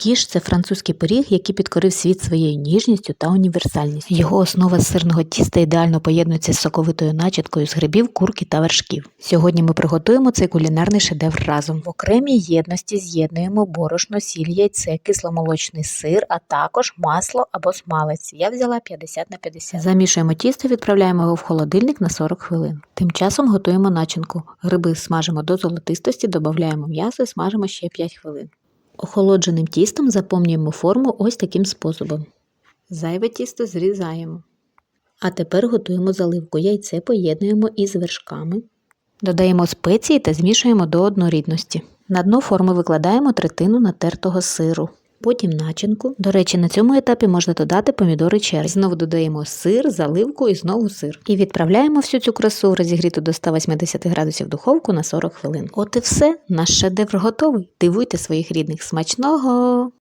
Кіш це французький пиріг, який підкорив світ своєю ніжністю та універсальністю. Його основа з сирного тіста ідеально поєднується з соковитою начаткою з грибів, курки та вершків. Сьогодні ми приготуємо цей кулінарний шедевр разом. В окремій єдності з'єднуємо борошно, сіль, яйце, кисломолочний сир, а також масло або смалець. Я взяла 50 на 50. Замішуємо тісто, відправляємо його в холодильник на 40 хвилин. Тим часом готуємо начинку. Гриби смажимо до золотистості, додаємо м'ясо і смажимо ще 5 хвилин. Охолодженим тістом заповнюємо форму ось таким способом. Зайве тісто зрізаємо. А тепер готуємо заливку. Яйце поєднуємо із вершками. Додаємо спеції та змішуємо до однорідності. На дно форми викладаємо третину натертого сиру. Потім начинку. До речі, на цьому етапі можна додати помідори черрі. Знову додаємо сир, заливку і знову сир. І відправляємо всю цю красу розігріту до 180 градусів духовку на 40 хвилин. От і все, наш шедевр готовий. Дивуйте своїх рідних смачного!